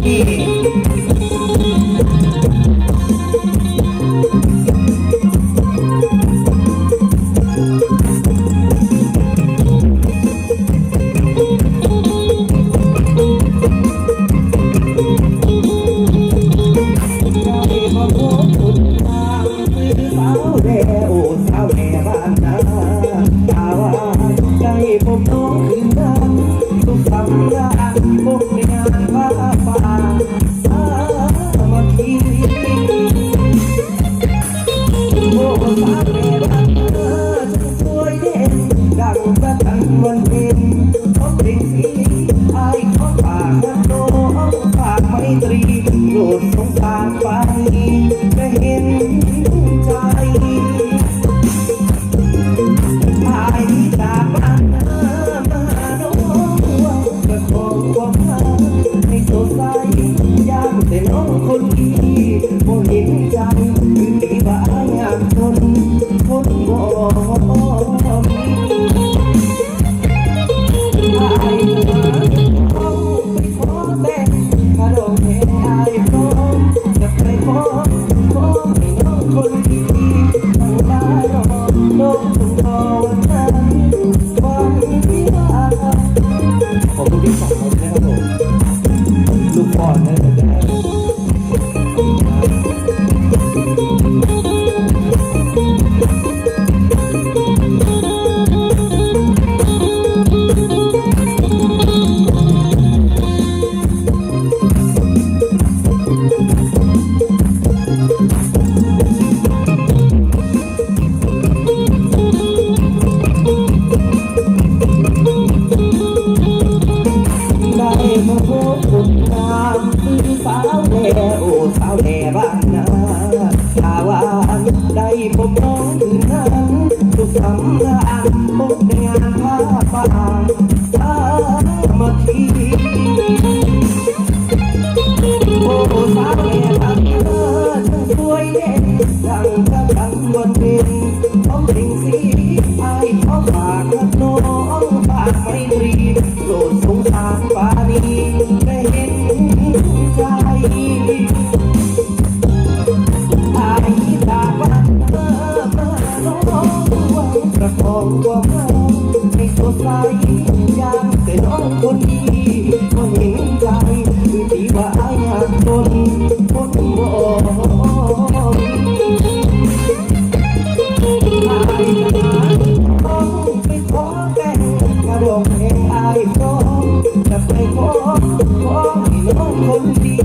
ได้มาพบคุณตาคือสาวแดโอสาวแดบ้านนาตาว่าได้พบน้องคืนนั้นทุกสำราญพบในงานว่าป่า ดสงสารไปจะเห็นใจไอ้จากบ้านมาโน้องประคองความรักให้สดใสยามแต่น้องคนดีบ่เห็นใจคือตีบ้ายากทนทนบ่มีไอ ลูก พบคุณงามคือสาวแด่โอ้สาวแด่บ้านนาถ้าว่าได้พบน้องคืนนั้นสุขสำราญพบในงานผ้าป่าสามัคคีโอ้สาวแม่ทักเธอฉันสวยเด่ดังพระจันทร์วันเพ็ญของเพลงสีไอ้ขอฝากนักน้องฝากไมตรีโปรดสงสารปานี คนดีก็เห็นใจคือที่ว่าอายอยากทนทนบ่มีไอ้ทหาต้องไปขอแต่งกระดองเพลงไอ้พร้อมจะไปขอขอให้น้องคนดี